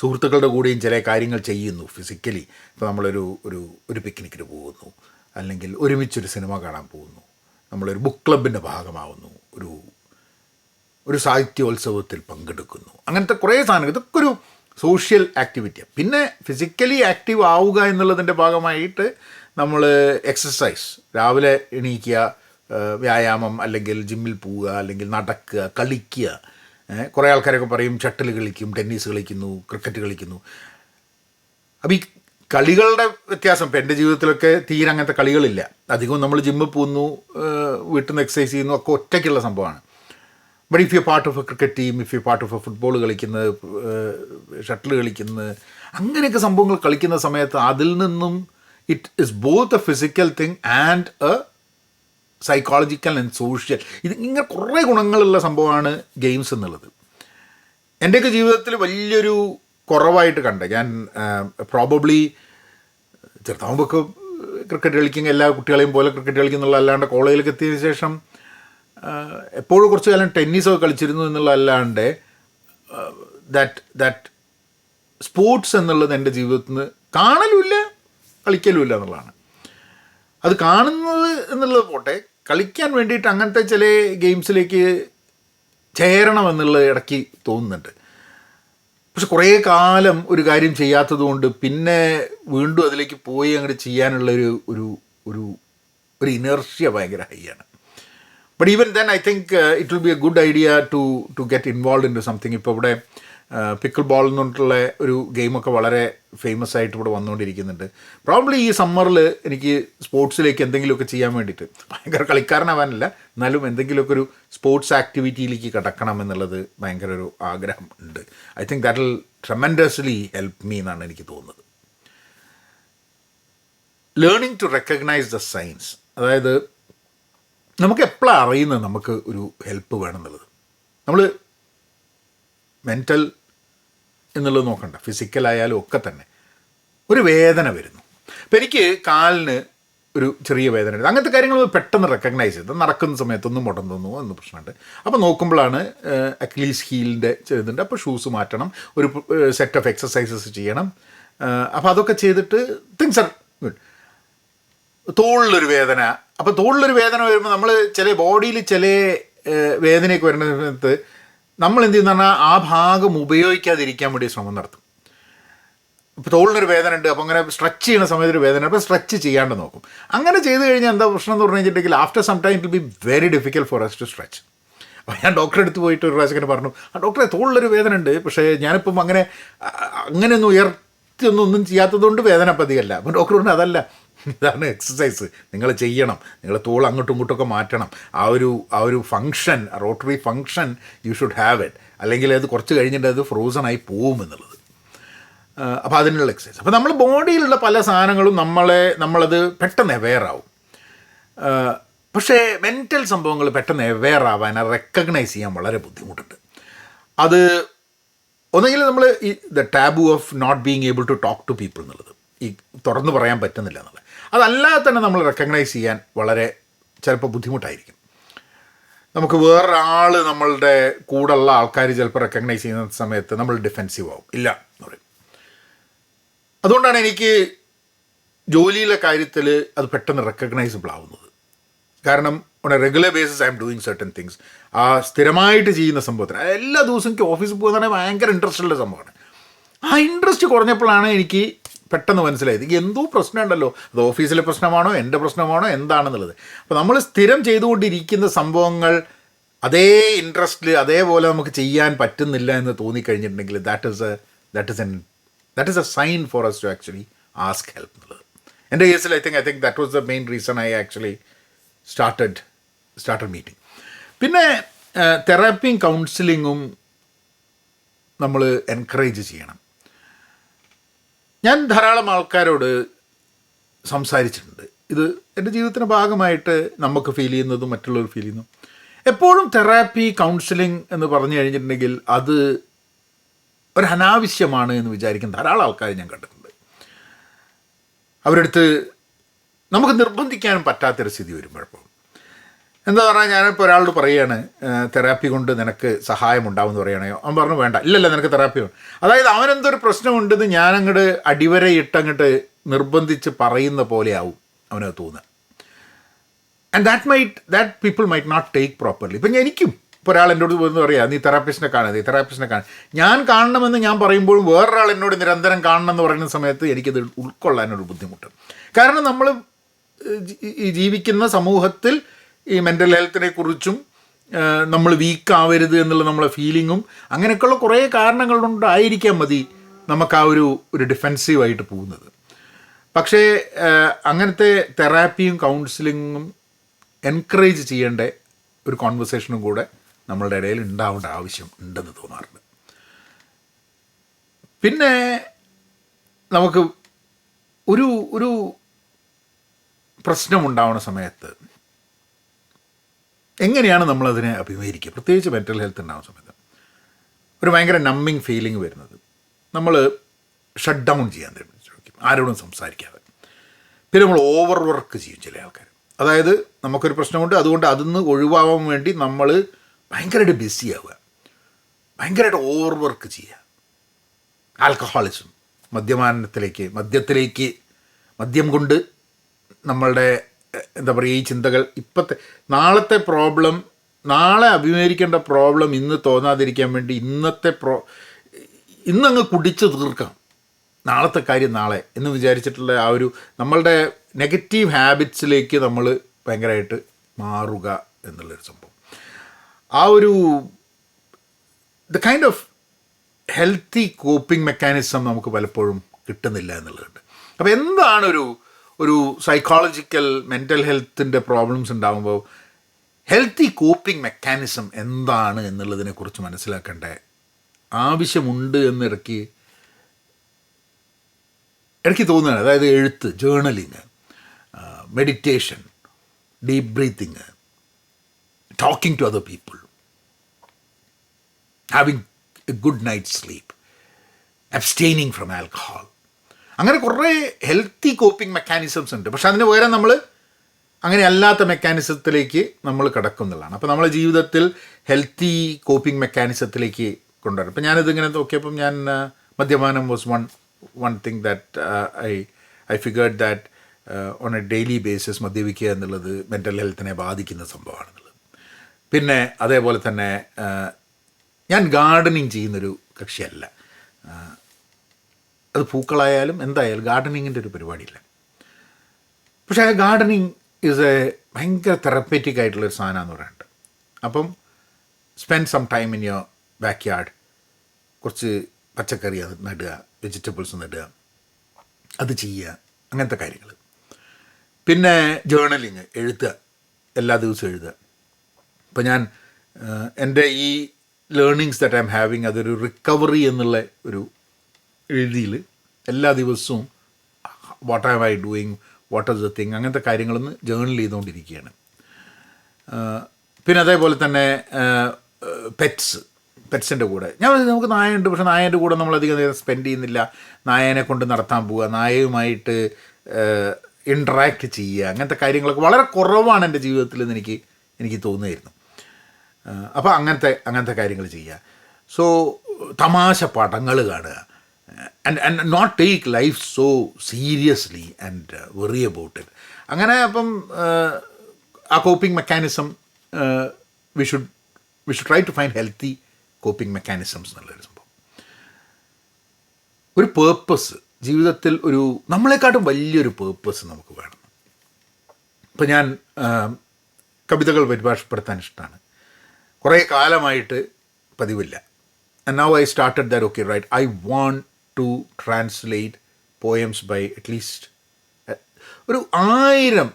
സുഹൃത്തുക്കളുടെ കൂടെയും ചില കാര്യങ്ങൾ ചെയ്യുന്നു ഫിസിക്കലി ഇപ്പോൾ നമ്മളൊരു ഒരു ഒരു പിക്നിക്കിന് പോകുന്നു. അല്ലെങ്കിൽ ഒരുമിച്ചൊരു സിനിമ കാണാൻ പോകുന്നു. നമ്മളൊരു ബുക്ക് ക്ലബിന്റെ ഭാഗമാവുന്നു. ഒരു ഒരു സാഹിത്യോത്സവത്തിൽ പങ്കെടുക്കുന്നു. അങ്ങനത്തെ കുറേ സാധനങ്ങൾ. ഇതൊക്കെ ഒരു സോഷ്യൽ ആക്ടിവിറ്റിയാണ് പിന്നെ ഫിസിക്കലി ആക്റ്റീവ് ആവുക എന്നുള്ളതിന്റെ ഭാഗമായിട്ട് നമ്മൾ എക്സസൈസ് രാവിലെ എണീക്കുക വ്യായാമം അല്ലെങ്കിൽ ജിമ്മിൽ പോവുക അല്ലെങ്കിൽ നടക്കുക കളിക്കുക. കുറേ ആൾക്കാരൊക്കെ പറയും ഷട്ടിൽ കളിക്കും ടെന്നീസ് കളിക്കുന്നു ക്രിക്കറ്റ് കളിക്കുന്നു. അപ്പോൾ ഈ കളികളുടെ വ്യത്യാസം. ഇപ്പം എന്റെ ജീവിതത്തിലൊക്കെ തീരെ അങ്ങനത്തെ കളികളില്ല. അധികവും നമ്മൾ ജിമ്മിൽ പോകുന്നു വീട്ടിൽ നിന്ന് എക്സസൈസ് ചെയ്യുന്നു ഒക്കെ ഒറ്റയ്ക്കുള്ള സംഭവമാണ്. But if you part of a cricket team if you part of a football കളിക്കുന്നത് ഷട്ടിൽ കളിക്കുന്നത് അങ്ങനെയൊക്കെ സംഭവങ്ങൾ കളിക്കുന്ന സമയത്ത് അതിൽ നിന്നും it is both a physical thing and a psychological and social ഇത് ഇങ്ങനെ കുറേ ഗുണങ്ങളുള്ള സംഭവമാണ് ഗെയിംസ് എന്നുള്ളത്. എന്റെയൊക്കെ ജീവിതത്തിൽ വലിയൊരു കുറവായിട്ട് കണ്ട. ഞാൻ പ്രോബബ്ലി ചെറുതാകുമ്പോഴൊക്കെ ക്രിക്കറ്റ് കളിക്കും എല്ലാ കുട്ടികളെയും പോലെ ക്രിക്കറ്റ് കളിക്കുന്നുള്ള അല്ലാണ്ട് കോളേജിലേക്ക് എത്തിയതിന് ശേഷം എപ്പോഴും കുറച്ച് കാലം ടെന്നീസൊക്കെ കളിച്ചിരുന്നു എന്നുള്ള അല്ലാണ്ട് ദാറ്റ് ദാറ്റ് സ്പോർട്സ് എന്നുള്ളത് എന്റെ ജീവിതത്തിൽ നിന്ന് കാണലുമില്ല കളിക്കലുമില്ല എന്നുള്ളതാണ്. അത് കാണുന്നത് എന്നുള്ളത് പോട്ടെ കളിക്കാൻ വേണ്ടിയിട്ട് അങ്ങനത്തെ ചില ഗെയിംസിലേക്ക് ചേരണം ചേരണമെന്നുള്ളത് ഇടയ്ക്ക് തോന്നുന്നുണ്ട്. പക്ഷെ കുറേ കാലം ഒരു കാര്യം ചെയ്യാത്തത് കൊണ്ട് പിന്നെ വീണ്ടും അതിലേക്ക് പോയി അങ്ങോട്ട് ചെയ്യാനുള്ള ഒരു ഒരു ഒരു ഒരു ഇനർഷ്യ ഭയങ്കര ഹൈ ആണ്. But even then I think it will be a good idea to to get involve into something ഇപ്പോൾ ഇവിടെ പിക്കിൾ ബോൾ എന്ന് പറഞ്ഞിട്ടുള്ള ഒരു ഗെയിമൊക്കെ വളരെ ഫേമസ് ആയിട്ട് ഇവിടെ വന്നുകൊണ്ടിരിക്കുന്നുണ്ട്. പ്രോബ്ലി ഈ സമ്മറിൽ എനിക്ക് സ്പോർട്സിലേക്ക് എന്തെങ്കിലുമൊക്കെ ചെയ്യാൻ വേണ്ടിയിട്ട് ഭയങ്കര കളിക്കാരനാവാനല്ല എന്നാലും എന്തെങ്കിലുമൊക്കെ ഒരു സ്പോർട്സ് ആക്ടിവിറ്റിയിലേക്ക് കിടക്കണം എന്നുള്ളത് ഭയങ്കര ഒരു ആഗ്രഹം ഉണ്ട്. I think that will tremendously help me എന്നാണ് എനിക്ക് തോന്നുന്നത്. Learning to recognise the science അതായത് നമുക്ക് എപ്പോഴാണ് അറിയുന്നത് നമുക്ക് ഒരു ഹെൽപ്പ് വേണമെന്നുള്ളത് നമ്മൾ മെന്റൽ എന്നുള്ളത് നോക്കണ്ട. ഫിസിക്കലായാലും ഒക്കെ തന്നെ. ഒരു വേദന വരുന്നു. അപ്പം എനിക്ക് കാലിന് ഒരു ചെറിയ വേദന ഉണ്ട് അങ്ങനത്തെ കാര്യങ്ങൾ പെട്ടെന്ന് റെക്കഗ്നൈസ് ചെയ്ത്. നടക്കുന്ന സമയത്തൊന്നും മുടങ്ങുന്നു എന്ന് പ്രശ്നമുണ്ട്. അപ്പോൾ നോക്കുമ്പോഴാണ് അക്ലീസ് ഹീലിന്റെ ചെയ്തിട്ടുണ്ട് അപ്പോൾ ഷൂസ് മാറ്റണം. ഒരു സെറ്റ് ഓഫ് എക്സസൈസസ് ചെയ്യണം. അപ്പോൾ അതൊക്കെ ചെയ്തിട്ട് തിങ്സ് ആർ ഗുഡ് തോളിലൊരു വേദന. അപ്പോൾ തോളിലൊരു വേദന വരുമ്പോൾ നമ്മൾ ചില ബോഡിയിൽ ചില വേദനയൊക്കെ വരുന്ന സമയത്ത് നമ്മൾ എന്ത് ചെയ്യുന്ന പറഞ്ഞാൽ ആ ഭാഗം ഉപയോഗിക്കാതിരിക്കാൻ വേണ്ടി ശ്രമം നടത്തും. ഇപ്പോൾ തോളിനൊരു വേദന ഉണ്ട് അപ്പോൾ അങ്ങനെ സ്ട്രെച്ച് ചെയ്യുന്ന സമയത്ത് ഒരു വേദന അപ്പോൾ സ്ട്രെച്ച് ചെയ്യാണ്ട് നോക്കും. അങ്ങനെ ചെയ്ത് കഴിഞ്ഞാൽ എന്താ പ്രശ്നം എന്ന് പറഞ്ഞു കഴിഞ്ഞിട്ടുണ്ടെങ്കിൽ after some time it be very difficult for us to stretch അപ്പോൾ ഞാൻ ഡോക്ടറെ അടുത്ത് പോയിട്ട് ഒരു പ്രാവശ്യം ഇങ്ങനെ പറഞ്ഞു ആ ഡോക്ടറെ തോളിലൊരു വേദന ഉണ്ട് പക്ഷേ ഞാനിപ്പം അങ്ങനെ അങ്ങനെ അങ്ങനെയൊന്നും ഉയർത്തിയൊന്നും ഒന്നും ചെയ്യാത്തതുകൊണ്ട് വേദന പതിയല്ല അപ്പം ഡോക്ടർ പറഞ്ഞു അതല്ല ഇതാണ് എക്സസൈസ് നിങ്ങൾ ചെയ്യണം. നിങ്ങൾ തോൾ അങ്ങോട്ടും ഇങ്ങോട്ടൊക്കെ മാറ്റണം. ആ ഒരു ആ ഒരു function rotary function you should have it അല്ലെങ്കിൽ അത് കുറച്ച് കഴിഞ്ഞിട്ട് അത് ഫ്രോസൺ ആയി പോവും എന്നുള്ളത്. അപ്പോൾ അതിനുള്ള എക്സസൈസ് അപ്പോൾ നമ്മൾ ബോഡിയിലുള്ള പല സാധനങ്ങളും നമ്മളെ നമ്മളത് പെട്ടെന്ന് അവെയർ ആവും. പക്ഷേ മെന്റൽ സംഭവങ്ങൾ പെട്ടെന്ന് അവെയർ ആവാൻ റെക്കഗ്നൈസ് ചെയ്യാൻ വളരെ ബുദ്ധിമുട്ടുണ്ട്. അത് ഒന്നെങ്കിൽ നമ്മൾ ഈ the taboo of not being able to talk to people എന്നുള്ളത്. ഈ തുറന്നു പറയാൻ പറ്റുന്നില്ല എന്നുള്ളത്. അതല്ലാതെ തന്നെ നമ്മൾ റെക്കഗ്നൈസ് ചെയ്യാൻ വളരെ ചിലപ്പോൾ ബുദ്ധിമുട്ടായിരിക്കും. നമുക്ക് വേറൊരാൾ നമ്മളുടെ കൂടെയുള്ള ആൾക്കാർ ചിലപ്പോൾ റെക്കഗ്നൈസ് ചെയ്യുന്ന സമയത്ത് നമ്മൾ ഡിഫെൻസീവ് ആവും. ഇല്ല എന്ന് പറയും. അതുകൊണ്ടാണ് എനിക്ക് ജോലിയിലെ കാര്യത്തിൽ അത് പെട്ടെന്ന് റെക്കഗ്നൈസബിൾ ആവുന്നത്. കാരണം on a regular basis I'm doing certain things ആ സ്ഥിരമായിട്ട് ചെയ്യുന്ന സംഭവത്തിന് എല്ലാ ദിവസവും എനിക്ക് ഓഫീസിൽ പോകുന്നതാണെങ്കിൽ ഭയങ്കര ഇൻട്രസ്റ്റ് ഉള്ള സംഭവമാണ്. ആ ഇൻട്രസ്റ്റ് കുറഞ്ഞപ്പോഴാണ് എനിക്ക് പെട്ടെന്ന് മനസ്സിലായത്. എന്തോ പ്രശ്നമുണ്ടല്ലോ. അത് ഓഫീസിലെ പ്രശ്നമാണോ? എന്റെ പ്രശ്നമാണോ? എന്താണെന്നുള്ളത്. അപ്പോൾ നമ്മൾ സ്ഥിരം ചെയ്തുകൊണ്ടിരിക്കുന്ന സംഭവങ്ങൾ അതേ ഇൻട്രസ്റ്റിൽ അതേപോലെ നമുക്ക് ചെയ്യാൻ പറ്റുന്നില്ല എന്ന് തോന്നിക്കഴിഞ്ഞിട്ടുണ്ടെങ്കിൽ that is a that is an that is a sign for us to actually ask help എന്നുള്ളത്. എന്റെ കേസിൽ I think I think that was the main reason I actually started started meeting പിന്നെ തെറാപ്പിയും കൗൺസിലിങ്ങും നമ്മൾ എൻകറേജ് ചെയ്യണം. ഞാൻ ധാരാളം ആൾക്കാരോട് സംസാരിച്ചിട്ടുണ്ട്. ഇത് എന്റെ ജീവിതത്തിന്റെ ഭാഗമായിട്ട് നമുക്ക് ഫീൽ ചെയ്യുന്നതും മറ്റുള്ളവർ ഫീൽ ചെയ്യുന്നു. എപ്പോഴും തെറാപ്പി കൗൺസിലിംഗ് എന്ന് പറഞ്ഞു കഴിഞ്ഞിട്ടുണ്ടെങ്കിൽ അത് ഒരു അനാവശ്യമാണ് എന്ന് വിചാരിക്കുന്ന ധാരാളം ആൾക്കാർ ഞാൻ കണ്ടിട്ടുണ്ട്. അവരടുത്ത് നമുക്ക് നിർബന്ധിക്കാനും പറ്റാത്തൊരു സ്ഥിതി വരുമ്പോഴപ്പോൾ എന്താ പറഞ്ഞാൽ ഞാനിപ്പോൾ ഒരാളോട് പറയുകയാണ് തെറാപ്പി കൊണ്ട് നിനക്ക് സഹായം ഉണ്ടാവുമെന്ന് പറയുകയാണെങ്കിൽ അവൻ പറഞ്ഞു വേണ്ട. ഇല്ലല്ല നിനക്ക് തെറാപ്പി വേണം അതായത് അവനെന്തൊരു പ്രശ്നമുണ്ടെന്ന് ഞാൻ അടിവരയിട്ടങ്ങോട്ട് നിർബന്ധിച്ച് പറയുന്ന പോലെ ആവും അവനത് തോന്നുക. And that might that people might not take properly ഇപ്പം എനിക്കും ഇപ്പോൾ ഒരാൾ എന്നോട് വന്ന് പറയാം നീ തെറാപ്പിസ്റ്റിനെ കാണുക നീ തെറാപ്പിസ്റ്റിനെ കാണുക. ഞാൻ കാണണമെന്ന് ഞാൻ പറയുമ്പോഴും വേറൊരാൾ എന്നോട് നിരന്തരം കാണണം എന്ന് പറയുന്ന സമയത്ത് എനിക്കത് ഉൾക്കൊള്ളാനൊരു ബുദ്ധിമുട്ട്. കാരണം നമ്മൾ ജീവിക്കുന്ന സമൂഹത്തിൽ ഈ മെന്റൽ ഹെൽത്തിനെ കുറിച്ചും നമ്മൾ വീക്ക് ആവരുത് എന്നുള്ള നമ്മളെ ഫീലിങ്ങും അങ്ങനെയൊക്കെയുള്ള കുറേ കാരണങ്ങൾ കൊണ്ടായിരിക്കാം മതി നമുക്ക് ആ ഒരു ഒരു ഡിഫെൻസീവായിട്ട് പോകുന്നത്. പക്ഷേ അങ്ങനത്തെ തെറാപ്പിയും കൗൺസിലിങ്ങും എൻകറേജ് ചെയ്യേണ്ട ഒരു കോൺവെർസേഷനും കൂടെ നമ്മളുടെ ഇടയിൽ ഉണ്ടാവേണ്ട ആവശ്യം ഉണ്ടെന്ന് തോന്നാറുണ്ട്. പിന്നെ നമുക്ക് ഒരു ഒരു പ്രശ്നമുണ്ടാവുന്ന സമയത്ത് എങ്ങനെയാണ് നമ്മളതിനെ അഭിമുഖീകരിക്കുക? പ്രത്യേകിച്ച് മെന്റൽ ഹെൽത്ത് ഉണ്ടാകുന്ന സമയത്ത്. ഒരു ഭയങ്കര നമ്മിങ് ഫീലിംഗ് വരുന്നത്. നമ്മൾ ഷട്ട് ഡൗൺ ചെയ്യാൻ ശ്രമിക്കും ആരോടും സംസാരിക്കാതെ. പിന്നെ നമ്മൾ ഓവർ വർക്ക് ചെയ്യും ചില ആൾക്കാർ അതായത് നമുക്കൊരു പ്രശ്നമുണ്ട് അതുകൊണ്ട് അതിന്ന് ഒഴിവാകാൻ വേണ്ടി നമ്മൾ ഭയങ്കരമായിട്ട് ബിസി ആവുക. ഭയങ്കരമായിട്ട് ഓവർ വർക്ക് ചെയ്യുക. ആൽക്കഹോളിസം മദ്യപാനത്തിലേക്ക് മദ്യത്തിലേക്ക് മദ്യം കൊണ്ട് നമ്മളുടെ എന്താ പറയുക ഈ ചിന്തകൾ ഇപ്പോഴത്തെ നാളത്തെ പ്രോബ്ലം നാളെ അഭിമുഖീകരിക്കേണ്ട പ്രോബ്ലം ഇന്ന് തോന്നാതിരിക്കാൻ വേണ്ടി ഇന്നത്തെ പ്രോ ഇന്നങ്ങ് കുടിച്ചു തീർക്കാം. നാളത്തെ കാര്യം നാളെ എന്ന് വിചാരിച്ചിട്ടുള്ള ആ ഒരു നമ്മളുടെ നെഗറ്റീവ് ഹാബിറ്റ്സിലേക്ക് നമ്മൾ ഭയങ്കരമായിട്ട് മാറുക എന്നുള്ളൊരു സംഭവം. ആ ഒരു the kind of healthy coping mechanism നമുക്ക് പലപ്പോഴും കിട്ടുന്നില്ല എന്നുള്ളതുണ്ട്. അപ്പോൾ എന്താണ് ഒരു ഒരു സൈക്കോളജിക്കൽ മെന്റൽ ഹെൽത്തിന്റെ പ്രോബ്ലംസ് ഉണ്ടാകുമ്പോൾ ഹെൽത്തി കോപ്പിംഗ് മെക്കാനിസം എന്താണ് എന്നുള്ളതിനെക്കുറിച്ച് മനസ്സിലാക്കേണ്ട ആവശ്യമുണ്ട് എന്നിടയ്ക്ക് ഇടയ്ക്ക് തോന്നുകയാണ്. അതായത് എഴുത്ത് journaling meditation deep breathing talking to other people having a good night sleep abstaining from alcohol അങ്ങനെ കുറേ ഹെൽത്തി കോപ്പിംഗ് മെക്കാനിസംസ് ഉണ്ട്. പക്ഷെ അതിന് പകരം നമ്മൾ അങ്ങനെ അല്ലാത്ത മെക്കാനിസത്തിലേക്ക് നമ്മൾ കിടക്കുന്നുള്ളതാണ്. അപ്പോൾ നമ്മളെ ജീവിതത്തിൽ ഹെൽത്തി കോപ്പിംഗ് മെക്കാനിസത്തിലേക്ക് കൊണ്ടുവരും അപ്പോൾ ഞാനിതിങ്ങനെ നോക്കിയപ്പം ഞാൻ മദ്യപാനം was one one thing that I I figured that on a daily basis മദ്യപിക്കുക എന്നുള്ളത് മെന്റൽ ഹെൽത്തിനെ ബാധിക്കുന്ന സംഭവമാണെന്നുള്ളത്. പിന്നെ അതേപോലെ തന്നെ ഞാൻ ഗാർഡനിങ് ചെയ്യുന്നൊരു കക്ഷിയല്ല. അത് പൂക്കളായാലും എന്തായാലും ഗാർഡനിങ്ങിന്റെ ഒരു പരിപാടിയില്ല. പക്ഷേ ആ ഗാർഡനിങ് ഈസ് എ ഭയങ്കര തെറപ്പറ്റിക് ആയിട്ടുള്ളൊരു സാധനം എന്ന് പറയുന്നുണ്ട് അപ്പം spend some time in your backyard കുറച്ച് പച്ചക്കറി നടുക വെജിറ്റബിൾസ് നടുക അത് ചെയ്യുക അങ്ങനത്തെ കാര്യങ്ങൾ. പിന്നെ ജേണലിങ് എഴുതുക എല്ലാ ദിവസവും എഴുതുക. ഇപ്പം ഞാൻ എന്റെ ഈ learnings that I M having അതൊരു റിക്കവറി എന്നുള്ള ഒരു രീതിയിൽ എല്ലാ ദിവസവും what am I doing what is the thing അങ്ങനത്തെ കാര്യങ്ങളൊന്ന് ജേണൽ ചെയ്തുകൊണ്ടിരിക്കുകയാണ്. പിന്നെ അതേപോലെ തന്നെ പെറ്റ്സ് പെറ്റ്സിന്റെ കൂടെ. ഞാൻ നമുക്ക് നായയുണ്ട് പക്ഷേ നായന്റെ കൂടെ നമ്മൾ അധികം നേരം സ്പെൻഡ് ചെയ്യുന്നില്ല. നായേനെ കൊണ്ട് നടത്താൻ പോവുക നായയുമായിട്ട് ഇൻട്രാക്ട് ചെയ്യുക അങ്ങനത്തെ കാര്യങ്ങളൊക്കെ വളരെ കുറവാണ് എന്റെ ജീവിതത്തിൽ എന്ന് എനിക്ക് എനിക്ക് തോന്നുമായിരുന്നു അപ്പോൾ അങ്ങനത്തെ അങ്ങനത്തെ കാര്യങ്ങൾ ചെയ്യുക. സോ തമാശ പടങ്ങൾ കാണുക. And and not take life so seriously and worry about it അങ്ങനെ അപ്പം ആ coping mechanism we should we should try to find healthy coping mechanisms എന്നുള്ളൊരു സംഭവം. ഒരു പേർപ്പസ് ജീവിതത്തിൽ ഒരു നമ്മളെക്കാട്ടും വലിയൊരു പേർപ്പസ് നമുക്ക് വേണം. ഇപ്പം ഞാൻ കവിതകൾ പരിഭാഷപ്പെടുത്താൻ ഇഷ്ടമാണ്. കുറേ കാലമായിട്ട് പതിവില്ല. And now I started that okay right I want to translate poems by at least ഒരു ആയിരം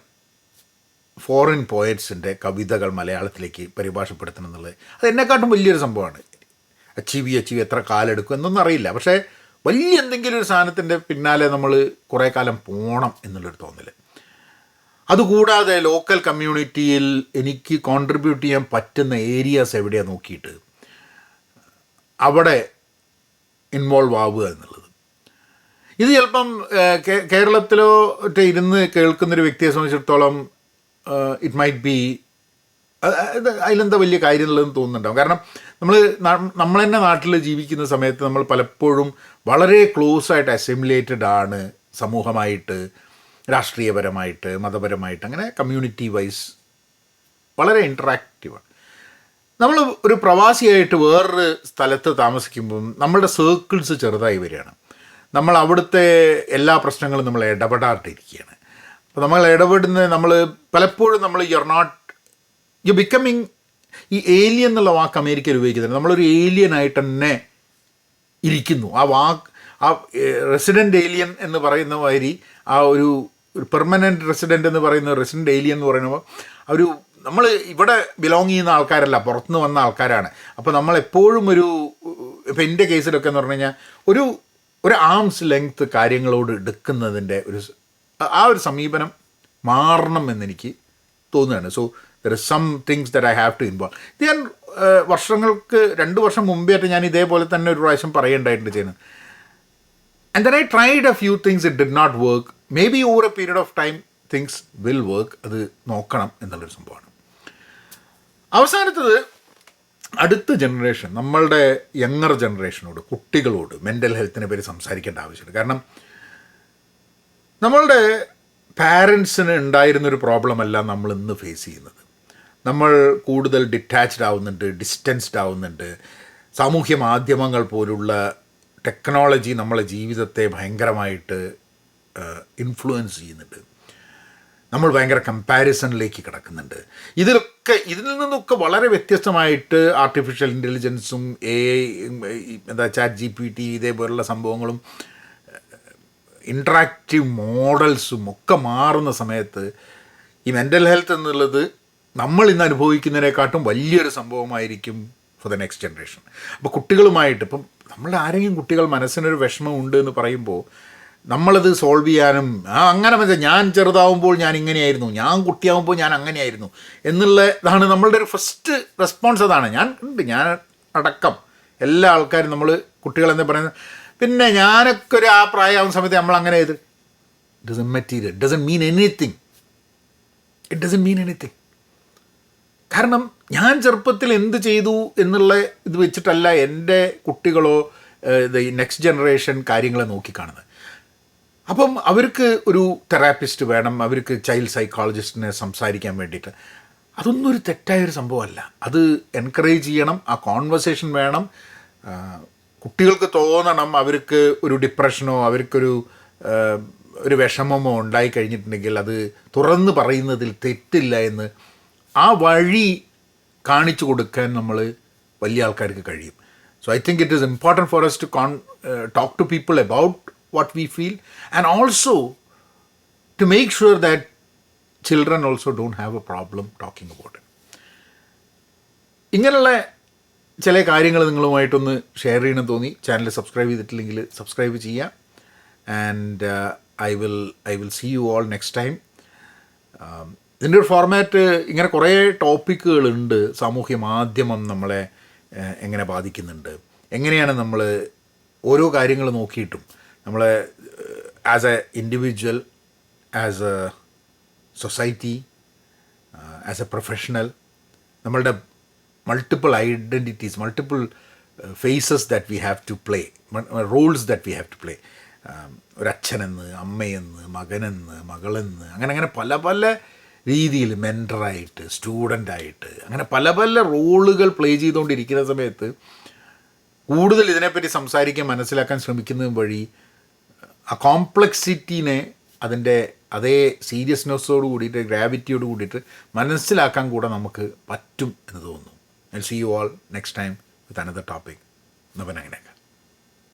ഫോറിൻ പോയറ്റ്സിന്റെ കവിതകൾ മലയാളത്തിലേക്ക് പരിഭാഷപ്പെടുത്തണം എന്നുള്ളത്. അത് എന്നെക്കാട്ടും വലിയൊരു സംഭവമാണ്. അച്ചീവ് അച്ചീവ് എത്ര കാലം എടുക്കും എന്നൊന്നും അറിയില്ല. പക്ഷേ വലിയ എന്തെങ്കിലും ഒരു സാധനത്തിന്റെ പിന്നാലെ നമ്മൾ കുറേ കാലം പോകണം എന്നുള്ളൊരു തോന്നൽ അതുകൂടാതെ ലോക്കൽ കമ്മ്യൂണിറ്റിയിൽ എനിക്ക് കോൺട്രിബ്യൂട്ട് ചെയ്യാൻ പറ്റുന്ന ഏരിയാസ് എവിടെയാണ് നോക്കിയിട്ട് അവിടെ ഇൻവോൾവ് ആവുക എന്നുള്ളത്. ഇത് ചിലപ്പം കേരളത്തിലോ ഇരുന്ന് കേൾക്കുന്നൊരു വ്യക്തിയെ സംബന്ധിച്ചിടത്തോളം ഇറ്റ് മൈറ്റ് ബി അതിലെന്താ വലിയ കാര്യം ഉള്ളതെന്ന് തോന്നുന്നുണ്ടാവും. കാരണം നമ്മൾ നമ്മൾ തന്നെ നാട്ടിൽ ജീവിക്കുന്ന സമയത്ത് നമ്മൾ പലപ്പോഴും വളരെ ക്ലോസ് ആയിട്ട് അസിമുലേറ്റഡ് ആണ് സമൂഹമായിട്ട് രാഷ്ട്രീയപരമായിട്ട് മതപരമായിട്ട് അങ്ങനെ കമ്മ്യൂണിറ്റി വൈസ് വളരെ ഇൻട്രാക്റ്റീവാണ് നമ്മൾ ഒരു പ്രവാസിയായിട്ട് വേറൊരു സ്ഥലത്ത് താമസിക്കുമ്പം നമ്മുടെ സർക്കിൾസ് ചെറുതായി വരികയാണ്. നമ്മൾ അവിടുത്തെ എല്ലാ പ്രശ്നങ്ങളും നമ്മൾ ഇടപെടാറിട്ടിരിക്കുകയാണ്. അപ്പോൾ നമ്മൾ ഇടപെടുന്ന നമ്മൾ പലപ്പോഴും നമ്മൾ you are not you becoming ഈ ഏലിയൻ എന്നുള്ള വാക്ക് അമേരിക്കയിൽ ഉപയോഗിക്കുന്നുണ്ട്. നമ്മളൊരു ഏലിയനായിട്ട് തന്നെ ഇരിക്കുന്നു. ആ വാക്ക് ആ റെസിഡന്റ് ഏലിയൻ എന്ന് പറയുന്ന മാതിരി ആ ഒരു പെർമനന്റ് റെസിഡന്റ് എന്ന് പറയുന്ന റെസിഡന്റ് ഏലിയൻ എന്ന് പറയുമ്പോൾ ഒരു നമ്മൾ ഇവിടെ ബിലോങ് ചെയ്യുന്ന ആൾക്കാരല്ല പുറത്തുനിന്ന് വന്ന ആൾക്കാരാണ്. അപ്പോൾ നമ്മൾ എപ്പോഴും ഒരു ഇപ്പം എന്റെ കേസിലൊക്കെ എന്ന് പറഞ്ഞു കഴിഞ്ഞാൽ ഒരു ഒരു ആംസ് ലെങ്ത് കാര്യങ്ങളോട് എടുക്കുന്നതിന്റെ ഒരു ആ ഒരു സമീപനം മാറണം എന്നെനിക്ക് തോന്നുകയാണ്. So there is some things that I have to involve ഇത് ഞാൻ വർഷങ്ങൾക്ക് രണ്ട് വർഷം മുമ്പേ ആയിട്ട് ഞാൻ ഇതേപോലെ തന്നെ ഒരു പ്രാവശ്യം പറയുണ്ടായിട്ടുണ്ട് ചെയ്യുന്നത്. And then I tried a few things it did not work maybe over a period of time things will work അത് നോക്കണം എന്നുള്ളൊരു സംഭവമാണ്. അവസാനത്തത് അടുത്ത ജനറേഷൻ നമ്മളുടെ യങ്ങർ ജനറേഷനോട് കുട്ടികളോട് മെന്റൽ ഹെൽത്തിനെ പറ്റി സംസാരിക്കേണ്ട ആവശ്യമുണ്ട്. കാരണം നമ്മളുടെ പാരൻസിന് ഉണ്ടായിരുന്നൊരു പ്രോബ്ലമല്ല നമ്മൾ ഇന്ന് ഫേസ് ചെയ്യുന്നത്. നമ്മൾ കൂടുതൽ ഡിറ്റാച്ച്ഡ് ആവുന്നുണ്ട് ഡിസ്റ്റൻസ്ഡ് ആവുന്നുണ്ട്. സാമൂഹ്യ മാധ്യമങ്ങൾ പോലുള്ള ടെക്നോളജി നമ്മളെ ജീവിതത്തെ ഭയങ്കരമായിട്ട് ഇൻഫ്ലുവൻസ് ചെയ്യുന്നുണ്ട്. നമ്മൾ ഭയങ്കര കമ്പാരിസണിലേക്ക് കിടക്കുന്നുണ്ട്. ഇതിലൊക്കെ ഇതിൽ നിന്നൊക്കെ വളരെ വ്യത്യസ്തമായിട്ട് ആർട്ടിഫിഷ്യൽ ഇന്റലിജൻസും എ എന്താ ചാറ്റ് ജി പി ടി ഇതേപോലുള്ള സംഭവങ്ങളും ഇൻട്രാക്റ്റീവ് മോഡൽസും ഒക്കെ മാറുന്ന സമയത്ത് ഈ മെന്റൽ ഹെൽത്ത് എന്നുള്ളത് നമ്മൾ ഇന്ന് അനുഭവിക്കുന്നതിനെക്കാട്ടും വലിയൊരു സംഭവമായിരിക്കും ഫോർ ദ നെക്സ്റ്റ് ജനറേഷൻ അപ്പോൾ കുട്ടികളുമായിട്ട് ഇപ്പം നമ്മളുടെ ആരെങ്കിലും കുട്ടികൾ മനസ്സിനൊരു വിഷമമുണ്ട് എന്ന് പറയുമ്പോൾ നമ്മളത് സോൾവ് ചെയ്യാനും ആ അങ്ങനെ മതി. ഞാൻ ചെറുതാവുമ്പോൾ ഞാൻ ഇങ്ങനെയായിരുന്നു. ഞാൻ കുട്ടിയാവുമ്പോൾ ഞാൻ അങ്ങനെയായിരുന്നു. എന്നുള്ള ഇതാണ് നമ്മളുടെ ഒരു ഫസ്റ്റ് റെസ്പോൺസ് അതാണ്. ഞാൻ ഉണ്ട് ഞാൻ അടക്കം. എല്ലാ ആൾക്കാരും നമ്മൾ കുട്ടികളെന്ന് പറയുന്നത് പിന്നെ ഞാനൊക്കെ ഒരു ആ പ്രായമാവുന്ന സമയത്ത് നമ്മൾ അങ്ങനെ ചെയ്ത്. Doesn't material doesn't mean anything it doesn't mean anything കാരണം ഞാൻ ചെറുപ്പത്തിൽ എന്ത് ചെയ്തു എന്നുള്ള ഇത് വെച്ചിട്ടല്ല എന്റെ കുട്ടികളോ നെക്സ്റ്റ് ജനറേഷൻ കാര്യങ്ങളെ നോക്കിക്കാണുന്നത്. അപ്പം അവർക്ക് ഒരു തെറാപ്പിസ്റ്റ് വേണം അവർക്ക് ചൈൽഡ് സൈക്കോളജിസ്റ്റിനെ സംസാരിക്കാൻ വേണ്ടിയിട്ട്. അതൊന്നും ഒരു തെറ്റായൊരു സംഭവമല്ല. അത് എൻകറേജ് ചെയ്യണം ആ കോൺവെർസേഷൻ വേണം. കുട്ടികൾക്ക് തോന്നണം അവർക്ക് ഒരു ഡിപ്രഷനോ അവർക്കൊരു ഒരു വിഷമമോ ഉണ്ടായി കഴിഞ്ഞിട്ടുണ്ടെങ്കിൽ അത് തുറന്ന് പറയുന്നതിൽ തെറ്റില്ല എന്ന് ആ വഴി കാണിച്ചു കൊടുക്കാൻ നമ്മൾ വലിയ ആൾക്കാർക്ക് കഴിയും. So I think it is important for us to con talk to people about what we feel, and also to make sure that children also don't have a problem talking about it. ഇങ്ങനെയുള്ള ചില കാര്യങ്ങൾ നിങ്ങളുമായിട്ടൊന്ന് ഷെയർ ചെയ്യണം തോന്നി. ചാനൽ സബ്സ്ക്രൈബ് ചെയ്തിട്ടില്ലെങ്കിൽ സബ്സ്ക്രൈബ് ചെയ്യുക and I will I will see you all next time ഇതിന്റെ ഒരു ഫോർമാറ്റ് ഇങ്ങനെ കുറേ ടോപ്പിക്കുകളുണ്ട് സാമൂഹ്യ മാധ്യമം നമ്മളെ എങ്ങനെ ബാധിക്കുന്നുണ്ട്. എങ്ങനെയാണ് നമ്മൾ ഓരോ കാര്യങ്ങൾ നോക്കിയിട്ടും നമ്മളെ as a individual as a society as a professional നമ്മളുടെ multiple identities multiple faces that we have to play roles that we have to play ഒരച്ഛനെന്ന് അമ്മയെന്ന് മകനെന്ന് മകളെന്ന് അങ്ങനെ അങ്ങനെ പല പല രീതിയിൽ മെന്ററായിട്ട് സ്റ്റുഡന്റായിട്ട് അങ്ങനെ പല പല റോളുകൾ പ്ലേ ചെയ്തുകൊണ്ടിരിക്കുന്ന സമയത്ത് കൂടുതൽ ഇതിനെപ്പറ്റി സംസാരിക്കാൻ മനസ്സിലാക്കാൻ ശ്രമിക്കുന്നതും വഴി ആ കോംപ്ലക്സിറ്റീനെ അതിന്റെ അതേ സീരിയസ്നെസ്സോട് കൂടിയിട്ട് ഗ്രാവിറ്റിയോട് കൂടിയിട്ട് മനസ്സിലാക്കാൻ കൂടെ നമുക്ക് പറ്റും എന്ന് തോന്നുന്നു. I see you all next time with another topic എന്നവനങ്ങനെ